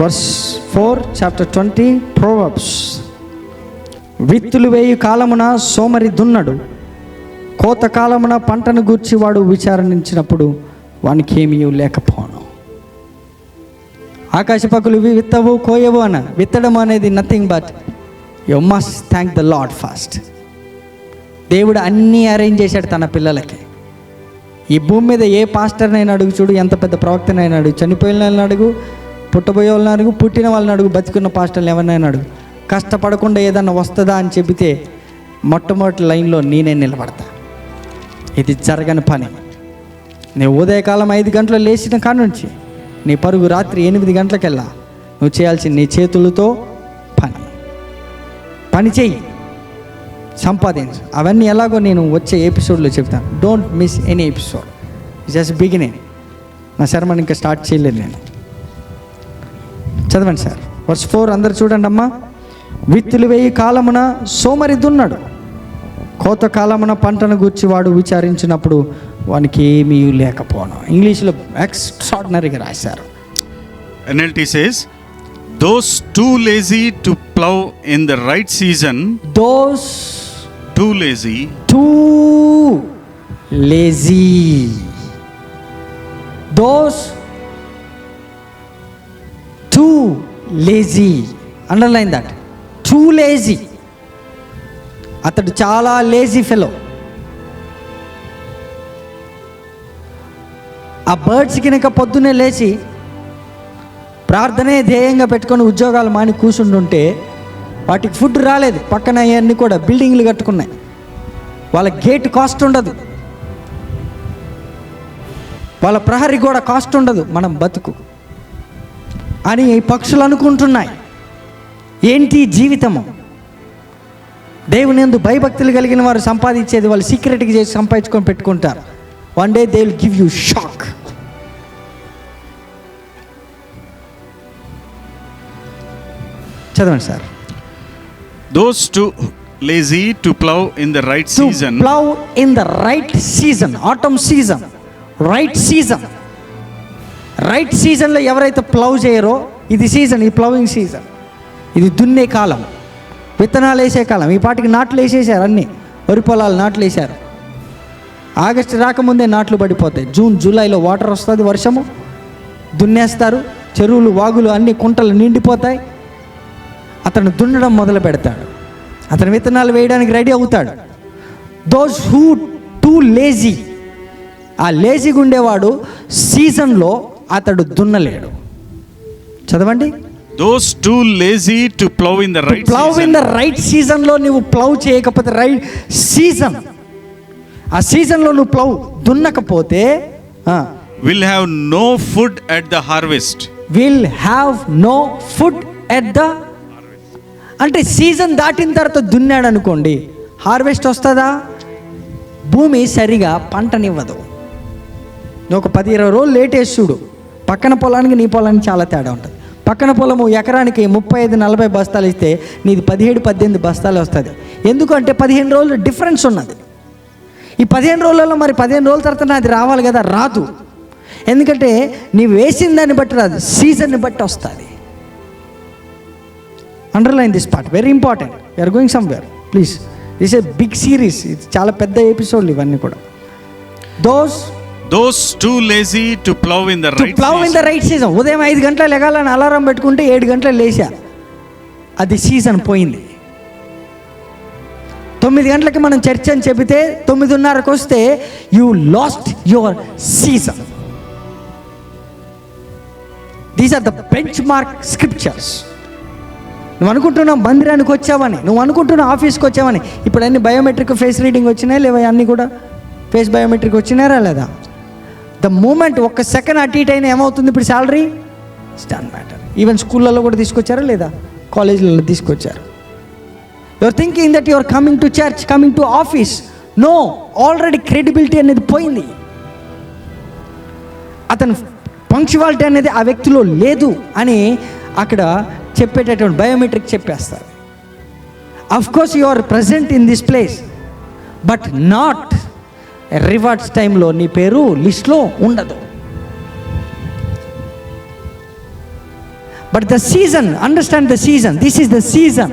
Verse four chapter twenty proverbs విత్తులు వేయు కాలమున సోమరి దున్నడు. కోత కాలమున పంటను గూర్చి వాడు విచారించినప్పుడు వానికి ఏమీ లేకపోను. ఆకాశ పక్కులు విత్తవు కోయవు అన్న విత్తడం అనేది nothing but you must thank the lord fast దేవుడు అన్నీ అరేంజ్ చేశాడు తన పిల్లలకి. ఈ భూమి మీద ఏ పాస్టర్నైనా అడుగు చూడు ఎంత పెద్ద ప్రవక్తనైనా అడుగు చనిపోయిన అడుగు పుట్టబోయే వాళ్ళని అడుగు పుట్టిన వాళ్ళని అడుగు బతికున్న పాస్టర్లు ఎవరినైనా అడుగు. కష్టపడకుండా ఏదన్నా వస్తుందా అని చెబితే మొట్టమొదటి లైన్లో నేనే నిలబడతా. ఇది జరగని పని. నేను ఉదయకాలం ఐదు గంటలు లేచిన కాడ నుంచి నీ పరుగు రాత్రి ఎనిమిది గంటలకెళ్ళా నువ్వు చేయాల్సిన నీ చేతులతో పని. పని చెయ్యి. సంపాదించు. అవన్నీ ఎలాగో నేను వచ్చే ఎపిసోడ్లో చెప్తాను. Don't miss any episode just beginning నా శర్మని ఇంకా స్టార్ట్ చేయలేదు నేను. చదవండి సార్. వర్స్ ఫోర్ అందరు చూడండి అమ్మా. విత్తులు వేయి కాలమున సోమరి దున్నాడు కోత కాలమున పంటను గూర్చి వాడు విచారించినప్పుడు వానికి ఏమీ లేకపోవడం ఇంగ్లీష్లో ఎక్స్ట్రాడినరీగా రాశారు. says, Those too lazy to plow in the right season, those too lazy, too lazy those too lazy underline that too lazy అతడు చాలా లేజీ ఫెలో ఆ బర్డ్స్ కనుక పొద్దున్నే లేచి ప్రార్థనే ధ్యేయంగా పెట్టుకొని ఉద్యోగాలు మాని కూర్చుంటుంటే వాటికి ఫుడ్ రాలేదు. పక్కన అవన్నీ కూడా బిల్డింగ్లు కట్టుకున్నాయి. వాళ్ళ గేట్ కాస్ట్ ఉండదు. వాళ్ళ ప్రహరీ కూడా కాస్ట్ ఉండదు. మనం బతుకు. అని ఈ పక్షులు అనుకుంటున్నాయి. ఏంటి జీవితము? దేవుని ఎందు భయభక్తులు కలిగిన వారు సంపాదించేది వాళ్ళు సీక్రెట్గా చేసి సంపాదించుకొని పెట్టుకుంటారు. One day they will give you shock చదవండి sir. Those too lazy to plow in the right to season, plough in the right season autumn season right season right సీజన్లో ఎవరైతే ప్లవ్ చేయరో ఇది సీజన్ ఈ ప్లవింగ్ సీజన్. ఇది దున్నే కాలం విత్తనాలు వేసే కాలం. ఈ పాటికి నాట్లు వేసేసారు అన్నీ. వరి పొలాలు నాట్లు వేసారు ఆగస్టు రాకముందే నాట్లు పడిపోతాయి. జూన్ జూలైలో వాటర్ వస్తుంది వర్షము. దున్నేస్తారు. చెరువులు వాగులు అన్ని కుంటలు నిండిపోతాయి. అతను దున్నడం మొదలు పెడతాడు. అతను విత్తనాలు వేయడానికి రెడీ అవుతాడు. దోస్ హూ టూ లేజీ ఆ లేజీగా ఉండేవాడు సీజన్లో అతడు దున్నలేడు. చదవండి. Those too lazy to plow in the right plough in season, the right సీజన్లో నువ్వు ప్లవ్ చేయకపోతే రైట్ సీజన్ ఆ సీజన్లో నువ్వు ప్లవ్ దున్నకపోతే will have no food at the harvest. Will have no food at the అంటే సీజన్ దాటిన తర్వాత దున్నాడు అనుకోండి హార్వెస్ట్ వస్తుందా? భూమి సరిగా పంటనివ్వదు. నువ్వు ఒక పది ఇరవై రోజులు లేట్ వేసి చూడు. పక్కన పొలానికి నీ పొలానికి చాలా తేడా ఉంటుంది. పక్కన పొలము ఎకరానికి ముప్పై ఐదు నలభై బస్తాలు ఇస్తే నీది పదిహేడు పద్దెనిమిది బస్తాలు వస్తుంది. ఎందుకంటే పదిహేను రోజులు డిఫరెన్స్ ఉన్నది. ఈ పదిహేను రోజులలో మరి పదిహేను రోజుల తర్వాత అది రావాలి కదా రాదు. ఎందుకంటే నీవు వేసిన దాన్ని బట్టి రాదు సీజన్ని బట్టి వస్తుంది. Underline this part very important you're going somewhere please this a big series ఇది చాలా పెద్ద ఎపిసోడ్లు ఇవన్నీ కూడా. Those Those too lazy to plow in the to right plough in the right season ఉదయం ఐదు గంటలు లెగాలని అలారం పెట్టుకుంటే ఏడు గంటలు లేచా? అది సీజన్ పోయింది. తొమ్మిది గంటలకి మనం చర్చ్ అని చెబితే తొమ్మిదిన్నరకు వస్తే you lost your season these are the benchmark scriptures నువ్వు అనుకుంటున్నావు మందిరానికి వచ్చావని నువ్వు అనుకుంటున్నావు ఆఫీస్కి వచ్చావని ఇప్పుడు అన్ని బయోమెట్రిక్ ఫేస్ రీడింగ్ వచ్చినాయి లేవా? అన్నీ కూడా ఫేస్ బయోమెట్రిక్ వచ్చినారా లేదా? ద మూమెంట్ ఒక్క సెకండ్ అటు ఇటు అయినా ఏమవుతుంది ఇప్పుడు శాలరీ స్టాండ్ మ్యాటర్ ఈవెన్ స్కూళ్ళలో కూడా తీసుకొచ్చారా లేదా? కాలేజీలలో తీసుకొచ్చారు. Your thinking that your coming to church coming to office no already credibility అనేది పోయింది. అతను పంక్చువాలిటీ అనేది ఆ వ్యక్తిలో లేదు అని అక్కడ చెప్పేటటువంటి బయోమెట్రిక్ చెప్పేస్తారు. Of course you are present in this place but not rewards టైంలో నీ పేరు లిస్ట్లో ఉండదు. But the season understand the season this is the season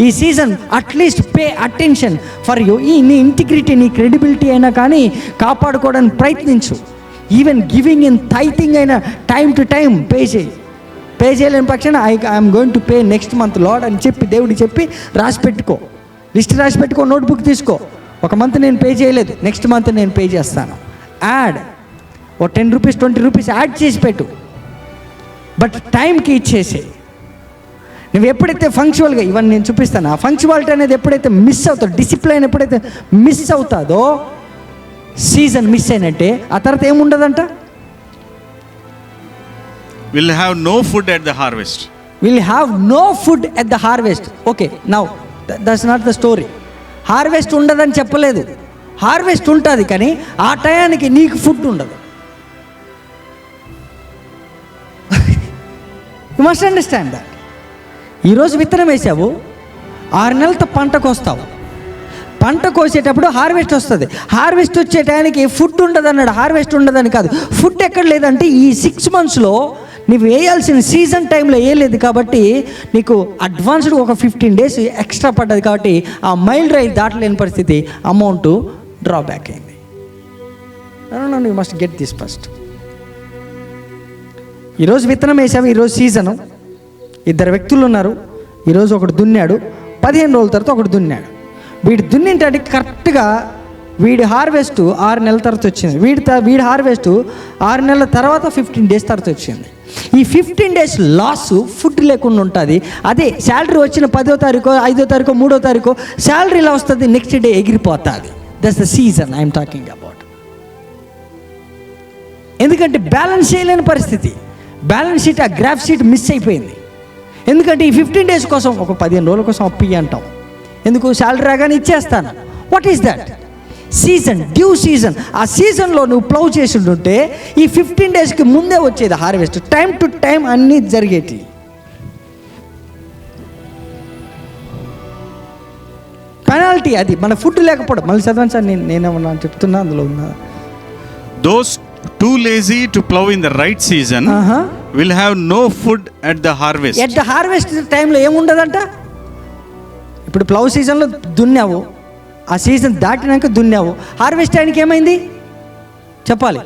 ఈ season at least pay attention for you ఈ నీ ఇంటిగ్రిటీ నీ క్రెడిబిలిటీ అయినా కానీ కాపాడుకోవడానికి ప్రయత్నించు. ఈవెన్ గివింగ్ ఇన్ థైతింగ్ అయినా టైం టు టైం పే చేయి. పే చేయలేని పక్షాన I I'm going to pay next month lord అని చెప్పి దేవుడికి చెప్పి రాసి పెట్టుకో. లిస్ట్ రాసి పెట్టుకో నోట్బుక్ తీసుకో. ఒక మంత్ నేను పే చేయలేదు నెక్స్ట్ మంత్ నేను పే చేస్తాను. Add oh ten rupees twenty rupees add చేసి పెట్టు. బట్ టైంకి ఇచ్చేసే. నువ్వు ఎప్పుడైతే ఫంక్చువల్గా ఇవన్నీ నేను చూపిస్తాను ఆ ఫంక్చువాలిటీ అనేది ఎప్పుడైతే మిస్ అవుతావు డిసిప్లైన్ ఎప్పుడైతే మిస్ అవుతాదో సీజన్ మిస్ అయినట్టే ఆ తర్వాత ఏముండదంట? Will have no food at the harvest. Will have no food at the harvest okay now that's not the story harvest ఉండదని చెప్పలేదు. హార్వెస్ట్ ఉంటుంది కానీ ఆ టయానికి నీకు ఫుడ్ ఉండదు. యు మస్ట్ అండర్స్టాండ్ దట్ ఈరోజు విత్తనం వేసావు ఆరు నెలలతో పంట కోస్తావు. పంట కోసేటప్పుడు హార్వెస్ట్ వస్తుంది. హార్వెస్ట్ వచ్చే టయానికి ఫుడ్ ఉండదు అన్నాడు హార్వెస్ట్ ఉండదని కాదు. ఫుడ్ ఎక్కడ లేదంటే ఈ సిక్స్ మంత్స్లో నీవు వేయాల్సిన సీజన్ టైంలో వేయలేదు కాబట్టి నీకు అడ్వాన్స్డ్ ఒక ఫిఫ్టీన్ డేస్ ఎక్స్ట్రా పడ్డది కాబట్టి ఆ మైల్ రైల్ దాటలేని పరిస్థితి. అమౌంట్ డ్రాబ్యాక్ అయింది. You must get this first ఈరోజు విత్తనం వేసాము ఈరోజు సీజను. ఇద్దరు వ్యక్తులు ఉన్నారు. ఈరోజు ఒకడు దున్నాడు పదిహేను రోజుల తర్వాత ఒకడు దున్నాడు. వీడు దున్నింటే కరెక్ట్గా వీడి హార్వెస్ట్ ఆరు నెలల తర్వాత వచ్చింది. వీడి త- వీడి హార్వెస్ట్ ఆరు నెలల తర్వాత ఫిఫ్టీన్ డేస్ తర్వాత వచ్చింది. ఈ ఫిఫ్టీన్ డేస్ లాస్ ఫుడ్ లేకుండా ఉంటుంది. అదే శాలరీ వచ్చిన పదో తారీఖు ఐదో తారీఖు మూడో తారీఖు శాలరీ ఇలా వస్తుంది? నెక్స్ట్ డే ఎగిరిపోతుంది. That's the season I'm talking about ఎందుకంటే బ్యాలెన్స్ చేయలేని పరిస్థితి. బ్యాలెన్స్ షీట్ ఆ గ్రాఫ్ షీట్ మిస్ అయిపోయింది. ఎందుకంటే ఈ ఫిఫ్టీన్ డేస్ కోసం ఒక పదిహేను రోజుల కోసం అప్పు అంటాం. ఎందుకు? శాలరీ రాగానే ఇచ్చేస్తాను. What is that season due season ఆ సీజన్లో నువ్వు ప్లవ్ చేసి ఉంటే ఈ ఫిఫ్టీన్ డేస్కి ముందే వచ్చేది హార్వెస్ట్ టైం టు టైం అన్నీ జరిగేటి పెనాల్టీ అది. మన ఫుడ్ లేకపోవడం. మళ్ళీ చదవండి సార్ నేను నేనేమన్నా చెప్తున్నా అందులో ఉన్నా. Too lazy to plow in the right season ఆహా. will have no food at the harvest. At the harvest టైంలో ఏముండదంట? ఇప్పుడు ప్లవ్ సీజన్లో దున్నావు. ఆ సీజన్ దాటినాక దున్నావు. హార్వెస్ట్ టైంకి ఏమైంది? చెప్పాలి.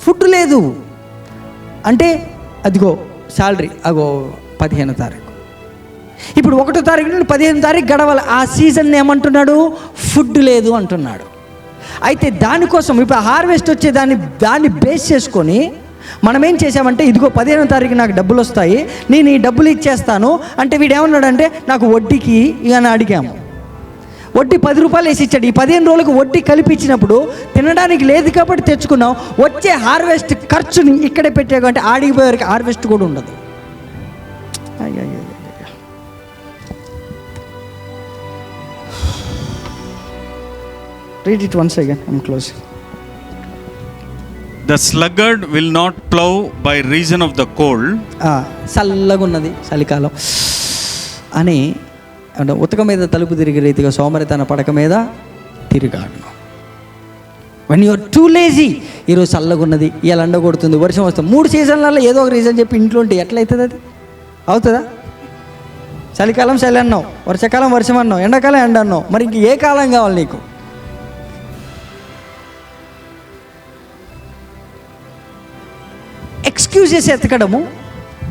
ఫుడ్ లేదు. అంటే అదిగో శాలరీ అగో పదిహేను తారీఖు. ఇప్పుడు ఒకటో తారీఖు నుండి పదిహేను తారీఖు గడవాలి. ఆ సీజన్ ఏమంటున్నాడు? ఫుడ్ లేదు అంటున్నాడు. అయితే దానికోసం ఇప్పుడు హార్వెస్ట్ వచ్చే దాన్ని దాన్ని బేస్ చేసుకొని మనం ఏం చేసామంటే ఇదిగో పదిహేనో తారీఖు నాకు డబ్బులు వస్తాయి. నేను ఈ డబ్బులు ఇచ్చేస్తాను. అంటే వీడు ఏమన్నాడంటే నాకు వడ్డీకి అని అడిగాము. వడ్డీ పది రూపాయలు వేసి ఇచ్చాడు ఈ పదిహేను రోజులకు వడ్డీ కలిపి ఇచ్చినప్పుడు తినడానికి లేదు కాబట్టి తెచ్చుకున్నాం వచ్చే హార్వెస్ట్ ఖర్చుని ఇక్కడే పెట్టావు అంటే ఆడిపోయేవారికి హార్వెస్ట్ కూడా ఉండదు read it once once again. Close the The will not not by reason of the cold చల్లగా ఉన్నది చలికాలం అని అంటే ఉతక మీద తలుపు తిరిగే రీతిగా సోమరితన పడక మీద తిరిగాడును వన్ యువర్ టూ లేజీ ఈరోజు చల్లగా ఉన్నది ఇలా ఎండ కొడుతుంది వర్షం వస్తుంది. మూడు సీజన్లలో ఏదో ఒక రీజన్ చెప్పి ఇంట్లో ఉంటే ఎట్లయితుంది అది? అవుతుందా? చలికాలం చలి అన్నావు వర్షాకాలం వర్షం అన్నావు ఎండాకాలం ఎండ అన్నావు. మరి ఇంక ఏ కాలం కావాలి నీకు? ఎక్స్క్యూజెస్ ఎతకడము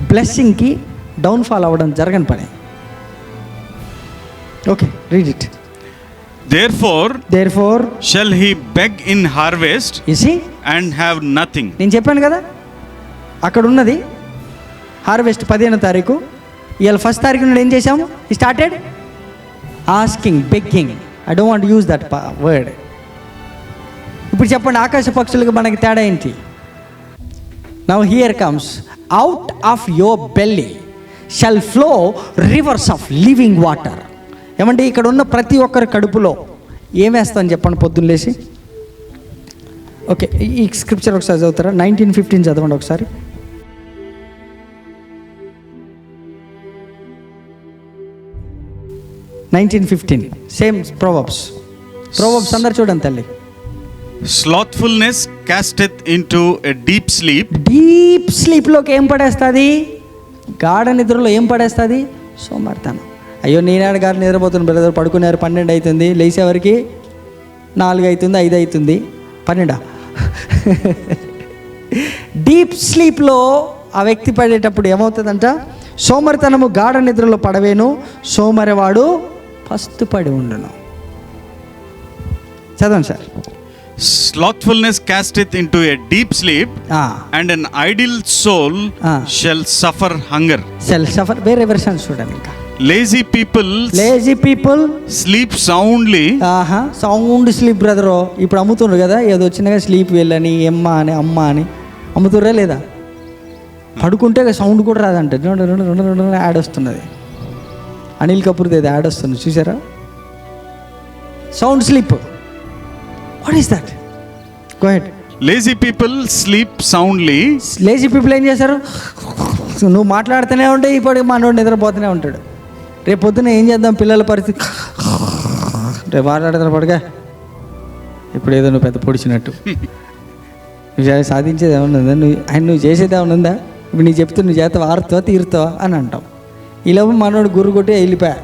బ్లెస్సింగ్కి డౌన్ఫాల్ అవ్వడం జరగని పని. Okay read it therefore therefore shall he beg in harvest ఇసి and have nothing. నేను చెప్పాను కదా? అక్కడ ఉన్నది హార్వెస్ట్ పదిహేనో తారీఖు. ఇవాళ ఫస్ట్ తారీఖు నుండి ఏం చేశాము? ఈ started asking begging I don't want use that word ఇప్పుడు చెప్పండి ఆకాశ పక్షులకు మనకి తేడా ఏంటి? Now here comes out of your belly shall flow rivers of living water ఏమంటే ఇక్కడ ఉన్న ప్రతి ఒక్కరి కడుపులో ఏం వేస్తాను చెప్పండి పొద్దున్న లేచి? ఓకే ఈ- స్క్రిప్చర్ ఒకసారి చదువుతారా? నైన్టీన్ ఫిఫ్టీన్ చదవండి ఒకసారి. Nineteen fifteen same proverbs. Proverbs అందరు చూడండి తల్లి. Casteth into a deep sleep, deep స్లీప్లోకి ఏం పడేస్తుంది? గాఢ నిద్రలో ఏం పడేస్తుంది? సోమర్తనం. అయ్యో నేనాడు గారు నిద్రపోతున్న బ్రదర్ పడుకున్నారు పన్నెండు అవుతుంది లేచేవరికి నాలుగు అవుతుంది ఐదు అవుతుంది పన్నెండా? డీప్ స్లీప్లో ఆ వ్యక్తి పడేటప్పుడు ఏమవుతుందంట? సోమరితనము గాఢ నిద్రలో పడవేను. సోమరివాడు ఫస్ట్ పడి ఉండును. చదవండి సార్. Slothfulness casteth into a deep sleep, ఆ, and an idle soul Ah. shall suffer hunger. Shall suffer వేరే వెర్షన్స్ చూడండి ఇంకా. Lazy people lazy people sleep soundly, ఆహా సౌండ్ స్లీప్ బ్రదరు ఇప్పుడు అమ్ముతుండ్రు కదా ఏదో వచ్చినగా స్లీప్ వెళ్ళని ఎమ్మ అని అమ్మ అని. అమ్ముతుర్రా లేదా? పడుకుంటే సౌండ్ కూడా రాదంట. రెండు రెండు రెండు రెండు యాడ్ వస్తున్నది. అనిల్ కపూర్ది ఏదో యాడ్ వస్తుంది చూసారా? Sound sleep what is that go ahead lazy people sleep soundly, lazy people ఏం చేశారు నువ్వు మాట్లాడుతూనే ఉంటే ఇప్పుడు మనోడు నిద్రపోతూనే ఉంటాడు. రేపు పొద్దున ఏం చేద్దాం పిల్లల పరిస్థితి? రేపు మాట్లాడుతున్న పడగా ఇప్పుడు ఏదో నువ్వు పెద్ద పొడిచినట్టు. నువ్వు సాధించేది ఏమన్నా ఉందా? నువ్వు ఆయన నువ్వు చేసేది ఏమన్నా ఉందా? ఇప్పుడు నీకు చెప్తే నువ్వు చేత వారుతావా తీరుతావా అని అంటాం ఈలోపు మనోడు గుర్రు కొట్టి వెళ్ళిపోయా.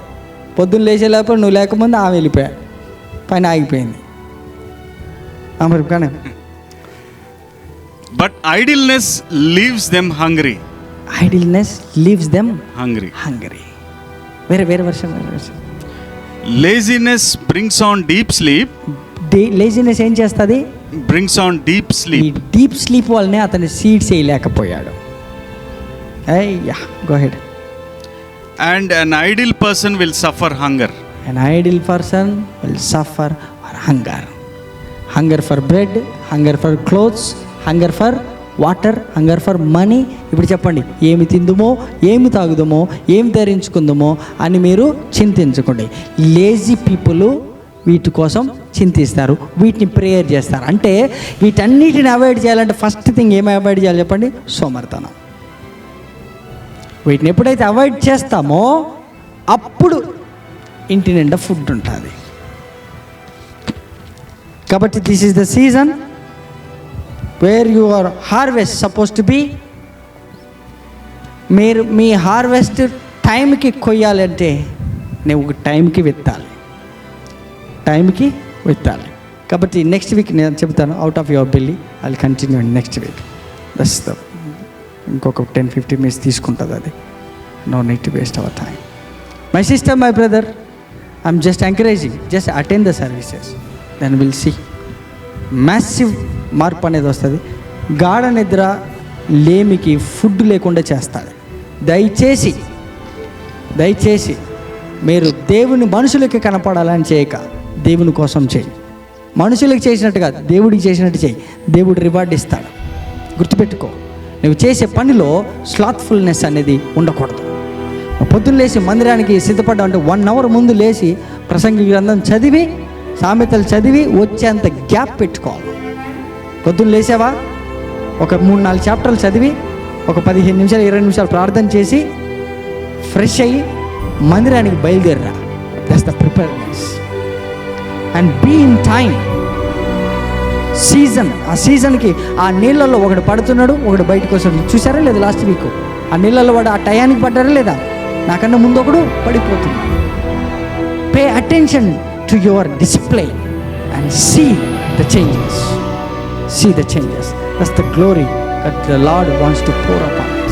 పొద్దున్న లేచే లేకపోతే నువ్వు లేకముందు ఆమె వెళ్ళిపోయా. పైన ఆగిపోయింది. మరి కానీ. But idleness leaves them hungry. Idleness leaves them Hungry. Hungry వేరే వేరే వర్షన్ వేరే version Laziness brings on deep sleep, laziness ఏం చేస్తుంది? On deep ఈ sleep. డీప్ స్లీప్ వల్లనే అతను సీడ్స్ వేయలేకపోయాడు. అయ్యా go ahead And an idle person will suffer hunger. An idle person will suffer for hunger hunger for bread hunger for clothes hunger for water hunger for money ఇప్పుడు చెప్పండి ఏమి తిందుమో ఏమి తాగుదమో ఏమి ధరించుకుందామో అని మీరు చింతించుకోండి. లేజీ పీపుల్ వీటి కోసం చింతిస్తారు వీటిని ప్రేయర్ చేస్తారు. అంటే వీటన్నిటిని అవాయిడ్ చేయాలంటే ఫస్ట్ థింగ్ ఏమి అవాయిడ్ చేయాలి చెప్పండి? సోమర్తనం. వీటిని ఎప్పుడైతే అవాయిడ్ చేస్తామో అప్పుడు ఇంటి నిండా ఫుడ్ ఉంటుంది. కాబట్టి this is the season where your harvest suppose to be మీరు మీ హార్వెస్ట్ టైంకి కొయ్యాలంటే నువ్వు ఒక టైంకి విత్తాలి. టైంకి విత్తాలి. కాబట్టి నెక్స్ట్ వీక్ నేను చెప్తాను అవుట్ ఆఫ్ యువర్ బిల్లీ అది continue next week thus the ఇంకొక టెన్ ఫిఫ్టీ మినిట్స్ తీసుకుంటుంది అది. No need waste our time my sister my brother I'm just encouraging just attend the services then will see massive మార్పు అనేది వస్తుంది. గాఢ నిద్ర లేమికి food లేకుండా చేస్తాడు దయచేసి దయచేసి మీరు దేవుని మనుషులకి కనపడాలని చేయక దేవుని కోసం చేయి. మనుషులకు చేసినట్టుగా దేవుడికి చేసినట్టు చేయి. దేవుడు రివార్డ్ ఇస్తాడు. గుర్తుపెట్టుకో నువ్వు చేసే పనిలో స్లాత్ఫుల్నెస్ అనేది ఉండకూడదు. పొద్దున్న లేచి మందిరానికి సిద్ధపడ్డా అంటే వన్ అవర్ ముందు లేచి ప్రసంగి గ్రంథం చదివి సామెతలు చదివి వచ్చేంత గ్యాప్ పెట్టుకోవాలి. పొద్దున్న లేచావా? ఒక మూడు నాలుగు చాప్టర్లు చదివి ఒక పదిహేను నిమిషాలు ఇరవై నిమిషాలు ప్రార్థన చేసి ఫ్రెష్ అయ్యి మందిరానికి బయలుదేరరా. That's the preparedness and be in time season ఆ సీజన్కి ఆ నీళ్ళల్లో ఒకడు పడుతున్నాడు ఒకడు బయటకు వస్తాడు చూసారా లేదా లాస్ట్ వీక్ ఆ నీళ్ళల్లో వాడు ఆ టయానికి పడ్డారా లేదా? నాకన్నా ముందు ఒకడు పడిపోతున్నాడు. Pay attention to your display and see the changes see the changes. That's the glory that the Lord wants to pour upon.